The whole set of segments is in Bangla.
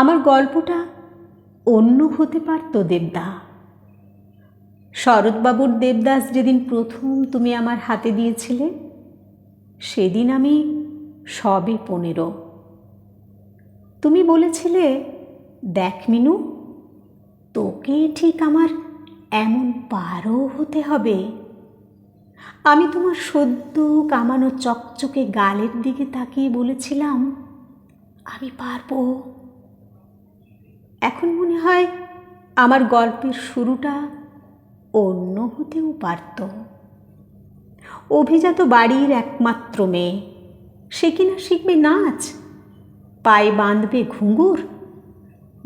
আমার গল্পটা অন্য হতে পারত দেবদা। শরৎবাবুর দেবদাস যেদিন প্রথম তুমি আমার হাতে দিয়েছিলে, সেদিন আমি সবে পনেরো। তুমি বলেছিলে, দেখ মিনু, তোকে ঠিক আমার এমন পারও হতে হবে। আমি তোমার সদ্য কামানো চকচকে গালের দিকে তাকিয়ে বলেছিলাম, আমি পারব। এখন মনে হয় আমার গল্পের শুরুটা অন্য হতেও পারত। অভিজাত বাড়ির একমাত্র মেয়ে। সে কিনা শিখবে নাচ? পায়ে বাঁধবে ঘুঙুর?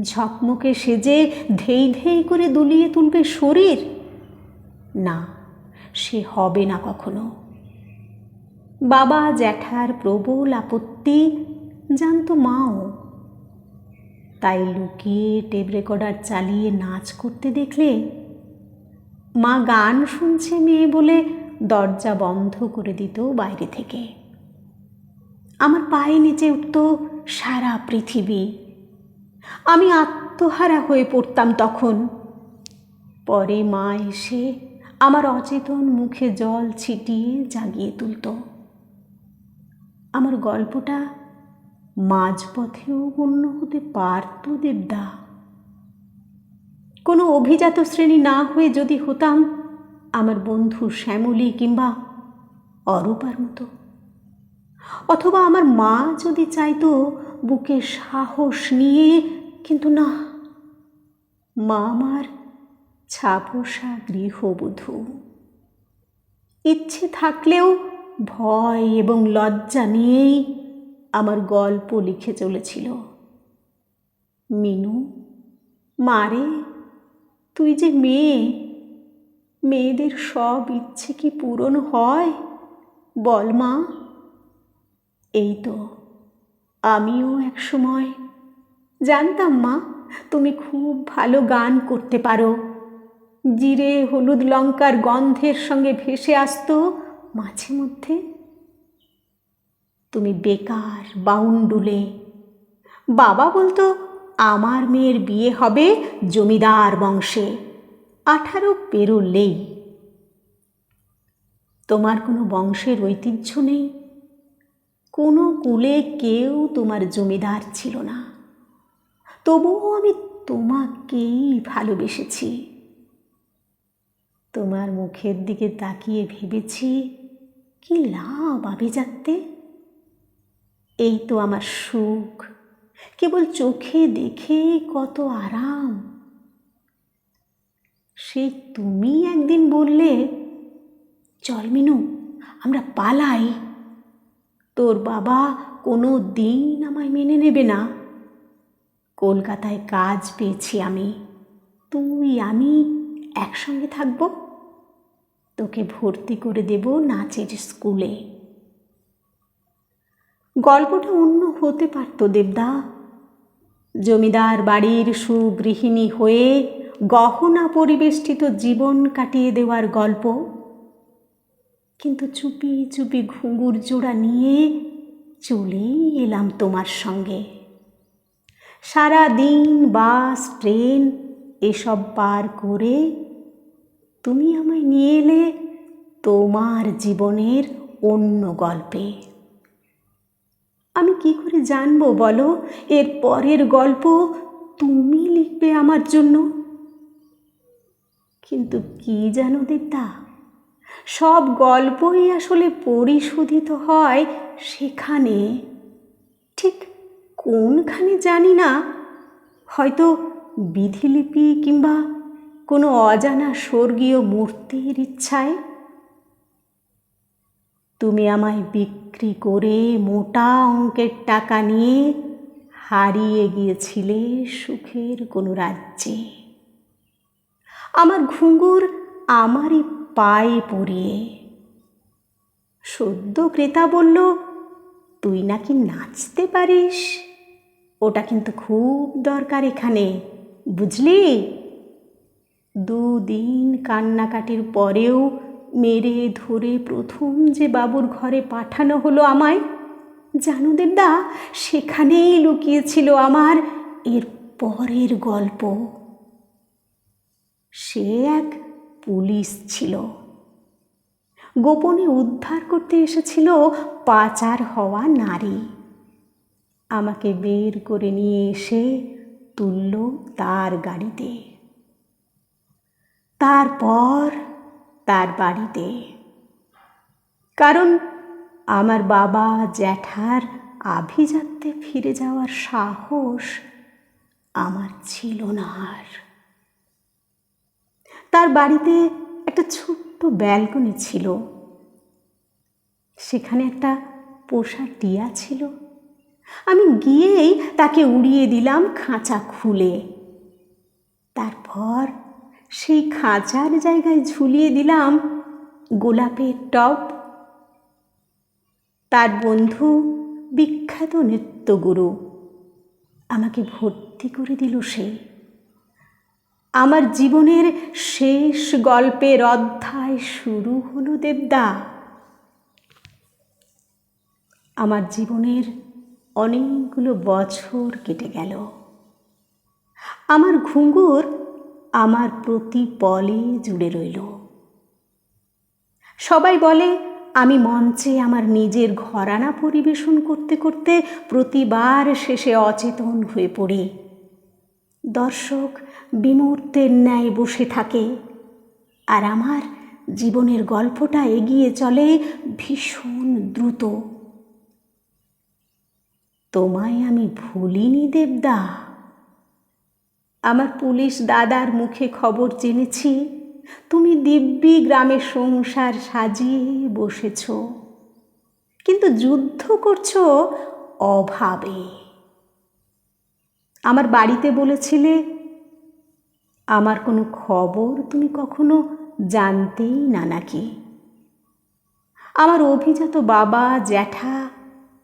ঝকমকে সেজে ধেই ধেই করে দুলিয়ে তুলবে শরীর? না, সে হবে না কখনো। বাবা জ্যাঠার প্রবল আপত্তি জানতো মাও। তাই লুকিয়ে টেপ রেকর্ডার চালিয়ে নাচ করতে দেখলে মা গান শুনছে মেয়ে বলে দরজা বন্ধ করে দিত বাইরে থেকে। আমার পায়ে নিচে উঠত সারা পৃথিবী। আমি আত্মহারা হয়ে পড়তাম তখন। পরে মা এসে আমার অচেতন মুখে জল ছিটিয়ে জাগিয়ে তুলত। আমার গল্পটা মাঝপথেও গণ্য হতে পারত দেবদা। কোনো অভিজাত শ্রেণি না হয়ে যদি হতাম, আমার বন্ধু শ্যামলী কিংবা অরূপার মতো। অথবা আমার মা যদি চাইতো বুকে সাহস নিয়ে, কিন্তু না। মা আমার ছাপোষা গৃহবধূ। ইচ্ছে থাকলেও ভয় এবং লজ্জা নিয়েই আমার গল্প লিখে চলেছিল। মিনু মারে তুই যে মেয়ে, মেয়েদের সব ইচ্ছে কি পূরণ হয়? বল মা। এই তো, আমিও এক সময় জানতাম মা, তুমি খুব ভালো গান করতে পারো। জিরে, হলুদ লঙ্কার গন্ধের সঙ্গে ভেসে আসতো মাঝে মধ্যে। তুমি বেকার, বাউন্ডুলে। বাবা বলতো, আমার মেয়ের বিয়ে হবে জমিদার বংশে। আঠারো পেরোলেই তোমার কোনো বংশের ঐতিহ্য নেই। কোনো কুলে কেউ তোমার জমিদার ছিল না। তবুও আমি তোমাকেই ভালোবেসেছি। তোমার মুখের দিকে তাকিয়ে ভেবেছি, কি লাভ আভিজাত্যে? এই তো আমার সুখ। কেবল চোখে দেখে কত আরাম। সেই তুমি একদিন বললে, চল মিনু, আমরা পালাই। তোর বাবা কোনো দিন আমায় মেনে নেবে না। কলকাতায় কাজ পেয়েছি আমি। তুই, আমি একসঙ্গে থাকব। তোকে ভর্তি করে দেব নাচের স্কুলে। গল্পটা অন্য হতে পারত, দেবদা। জমিদার বাড়ির সুগৃহিণী হয়ে গহনা পরিবেষ্টিত জীবন কাটিয়ে দেওয়ার গল্প। কিন্তু চুপি চুপি ঘুঙুর জোড়া নিয়ে চলেই এলাম তোমার সঙ্গে। সারা দিন বাস, ট্রেন, এসব পার করে তুমি আমায় নিয়ে এলে তোমার জীবনের অন্য গল্পে। আমি কি করে জানব বলো? এর পরের গল্প তুমি লিখবে আমার জন্য। কিন্তু কি জানো দেবদা? সব গল্পই আসলে পরিশোধিত হয় সেখানে। ঠিক কোনখানে জানি না। হয়তো বিধিলিপি কিংবা কোনো অজানা স্বর্গীয় মূর্তির ইচ্ছায়। তুমি আমায় বিক্রি করে মোটা অঙ্কের টাকা নিয়ে হারিয়ে গিয়েছিলে সুখের কোনো রাজ্যে। আমার ঘুঙুর আমারই পায়ে পড়িয়ে। সদ্য ক্রেতা বলল, তুই নাকি নাচতে পারিস? ওটা কিন্তু খুব দরকার এখানে, বুঝলি? দুদিন কান্নাকাটির পরেও মেরে ধরে প্রথম যে বাবুর ঘরে পাঠানো হলো আমায় জানো দেবদা সেখানেই লুকিয়েছিল আমার এর পরের গল্প। সে এক পুলিশ ছিল। গোপনে উদ্ধার করতে এসেছিল পাচার হওয়া নারী। আমাকে বের করে নিয়ে এসে তুলল তার গাড়িতে। তারপর তার বাড়িতে। কারণ আমার বাবা জ্যাঠার আভিজাত্যে ফিরে যাওয়ার সাহস আমার ছিল না আর। তার বাড়িতে একটা ছোট্ট ব্যালকনি ছিল। সেখানে একটা পোষা টিয়া ছিল। আমি গিয়েই তাকে উড়িয়ে দিলাম খাঁচা খুলে। তারপর সেই খাঁচার জায়গায় ঝুলিয়ে দিলাম গোলাপের টব। তার বন্ধু বিখ্যাত নৃত্যগুরু আমাকে ভর্তি করে দিল সে। আমার জীবনের শেষ গল্পের অধ্যায় শুরু হলো দেবদা। আমার জীবনের অনেকগুলো বছর কেটে গেল। আমার ঘুঙুর আমার প্রতি পলে জুড়ে রইল। সবাই বলে, আমি মঞ্চে আমার নিজের ঘরানা পরিবেশন করতে করতে প্রতিবার শেষে অচেতন হয়ে পড়ি। দর্শক বিমূর্তের ন্যায় বসে থাকে, আর আমার জীবনের গল্পটা এগিয়ে চলে ভীষণ দ্রুত। তোমায় আমি ভুলিনি দেবদা। আমার পুলিশ দাদার মুখে খবর জেনেছি। তুমি দিব্যি গ্রামে সংসার সাজিয়ে বসেছ। কিন্তু যুদ্ধ করছ অভাবে। আমার বাড়িতে বলেছিলে, আমার কোনো খবর তুমি কখনো জানতেই না নাকি? আমার অভিজাত বাবা জ্যাঠা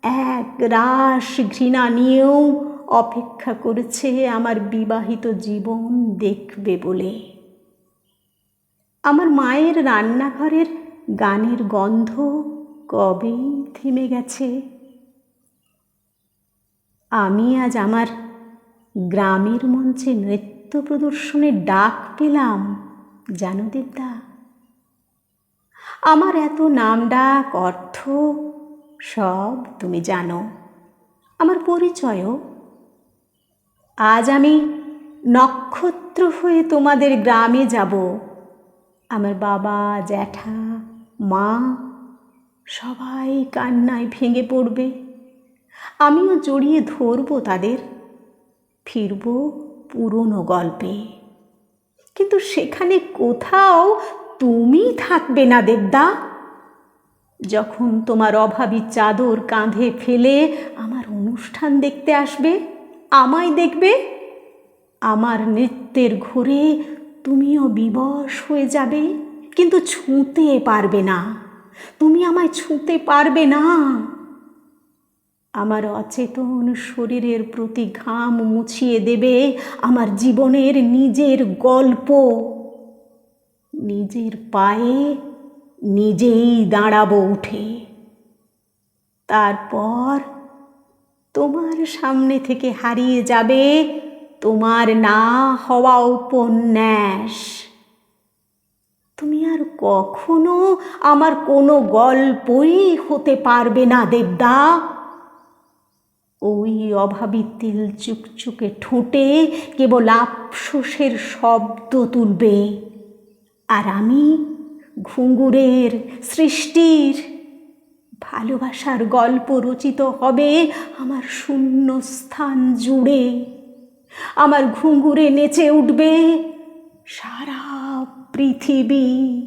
এক রাস ঘৃণা নিয়েও অপেক্ষা করেছে আমার বিবাহিত জীবন দেখবে বলে। আমার মায়ের রান্নাঘরের গানের গন্ধ কবেই থেমে গেছে। আমি আজ আমার গ্রামের মঞ্চে নৃত্য প্রদর্শনের ডাক পেলাম, জানো দেবদা। আমার এত নাম ডাক, অর্থ সব তুমি জানো। আমার পরিচয়ও আজ আমি নক্ষত্র হয়ে তোমাদের গ্রামে যাব। আমার বাবা, জ্যাঠা, মা সবাই কান্নায় ভেঙে পড়বে। আমিও জড়িয়ে ধরব তাদের। ফিরব পুরনো গল্পে। কিন্তু সেখানে কোথাও তুমি থাকবে না, দেবদা। যখন তোমার অভাবী চাদর কাঁধে ফেলে আমার অনুষ্ঠান দেখতে আসবে আমায় দেখবে? আমার নৃত্যের ঘোরে তুমিও বিবশ হয়ে যাবে, কিন্তু ছুঁতে পারবে না। তুমি আমায় ছুঁতে পারবে না। আমার অচেতন শরীরের প্রতি ঘাম মুছিয়ে দেবে আমার জীবনের নিজের গল্প। নিজের পায়ে নিজেই দাঁড়াবো উঠে। তারপর তোমার সামনে থেকে হারিয়ে যাবে তোমার না হওয়া উপন্যাস। তুমি আর কখনো আমার কোনো গল্পই হতে পারবে না, দেবদা। ওই অভাবী তিল চুকচুকে ঠোঁটে কেবল আফসোসের শব্দ তুলবে, আর আমি ঘুঙুরের সৃষ্টির ভালোবাসার গল্প রচিত হবে। আমার শূন্য স্থান জুড়ে আমার ঘুঙুরে নেচে উঠবে সারা পৃথিবী।